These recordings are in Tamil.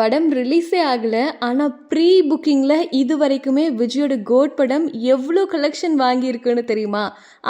படம் ரிலீஸே ஆகலை. ஆனால் ப்ரீ புக்கிங்கில் இது வரைக்குமே விஜயோட கோட் படம் எவ்வளோ கலெக்ஷன் வாங்கியிருக்குன்னு தெரியுமா?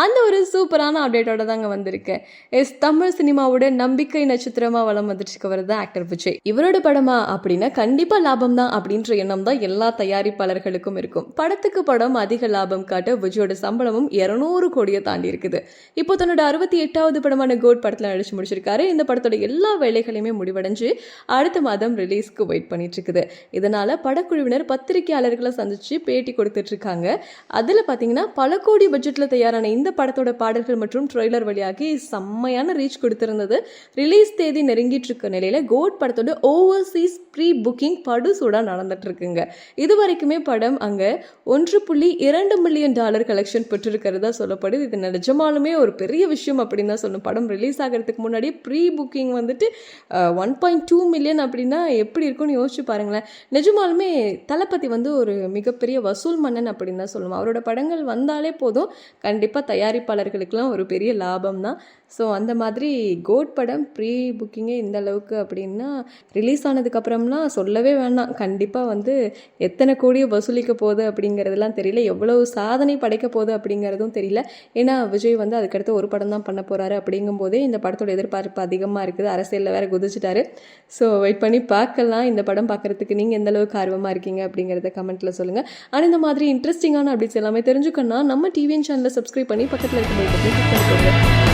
அந்த ஒரு சூப்பரான அப்டேட்டோட தாங்க வந்திருக்கேன் எஸ் தமிழ் சினிமாவோட நம்பிக்கை நட்சத்திரமாக வளம் வந்துட்டு தான் ஆக்டர் விஜய். இவரோட படமா? அப்படின்னா கண்டிப்பாக லாபம் தான் அப்படின்ற எண்ணம் தான் எல்லா தயாரிப்பாளர்களுக்கும் இருக்கும். படத்துக்கு படம் அதிக லாபம் காட்ட விஜயோட சம்பளமும் இரநூறு கோடியை தாண்டி இருக்குது. இப்போ தன்னோட அறுபத்தி எட்டாவது படமான கோட் படத்தில் நடிச்சு முடிச்சிருக்காரு. இந்த படத்தோட எல்லா வேலைகளையுமே முடிவடைஞ்சு அடுத்த மாதம் ரிலீஸ்க்கு வெயிட் பண்ணிட்டு இருக்குது படக்குழுவினர் பத்திரிகையாளர்களை சந்தித்து பேட்டி கொடுத்துட்ருக்காங்க அதில் பார்த்தீங்கன்னா பல கோடி பட்ஜெட்டில் தயாரான இந்த படத்தோட பாடல்கள் மற்றும் ட்ரெய்லர் வழியாகி செம்மையான ரீச் கொடுத்துருந்தது. ரிலீஸ் தேதி நெருங்கிட்டு இருக்க நிலையில் கோட் படத்தோட ஓவர்சீஸ் ப்ரீ புக்கிங் படுசூடாக நடந்துட்டுருக்குங்க. இது வரைக்குமே படம் அங்கே ஒன்று புள்ளி இரண்டு மில்லியன் டாலர் கலெக்ஷன் பெற்றிருக்கிறதா சொல்லப்படுது. இது நிஜமாலுமே ஒரு பெரிய விஷயம் அப்படின்னு தான் சொல்லணும். படம் ரிலீஸ் ஆகிறதுக்கு முன்னாடி ப்ரீ புக்கிங் வந்துட்டு ஒன் பாயிண்ட் டூ மில்லியன் அப்படின்னா எப்படி இருக்கும்னு யோசிச்சு பாருங்களேன். நிஜமாலுமே தளபதி வந்து ஒரு மிகப்பெரிய வசூல் மன்னன் அப்படின்னு தான் சொல்லுவோம். அவரோட படங்கள் வந்தாலே போதும். கண்டிப்பாக தயாரிப்பாளர்களுக்கெல்லாம் ஒரு பெரிய லாபம் தான் ஸோ அந்த மாதிரி கோட் படம் ப்ரீ புக்கிங்கே இந்த அளவுக்கு அப்படின்னா ரிலீஸ் ஆனதுக்கப்புறம்லாம் சொல்லவே வேணாம். கண்டிப்பாக வந்து எத்தனை கோடியை வசூலிக்க போகுது அப்படிங்கிறதுலாம் தெரியல. எவ்வளவு சாதனை படைக்க போகுது அப்படிங்கிறதும் தெரியல. ஏன்னா விஜய் வந்து அதுக்கடுத்து ஒரு படம் தான் பண்ண போகிறாரு அப்படிங்கும்போதே இந்த படத்தோட எதிர்பார்ப்பு அதிகமாக இருக்குது. அரசியலில் வேற குதிச்சிட்டாரு. ஸோ வெயிட் பண்ணி பார்க்கலாம். இந்த படம் பார்க்குறதுக்கு நீங்கள் எந்த அளவுக்கு ஆர்வமாக இருக்கீங்க அப்படிங்கிறத கமெண்ட்டில் சொல்லுங்கள் ஆனால் இந்த மாதிரி இன்ட்ரெஸ்டிங்கான அப்டேட்ஸ் எல்லாமே தெரிஞ்சுக்கணும்னா நம்ம டிவிஎன் சேனலை சப்ஸ்கிரைப் பண்ணி பக்கத்தில் இருக்க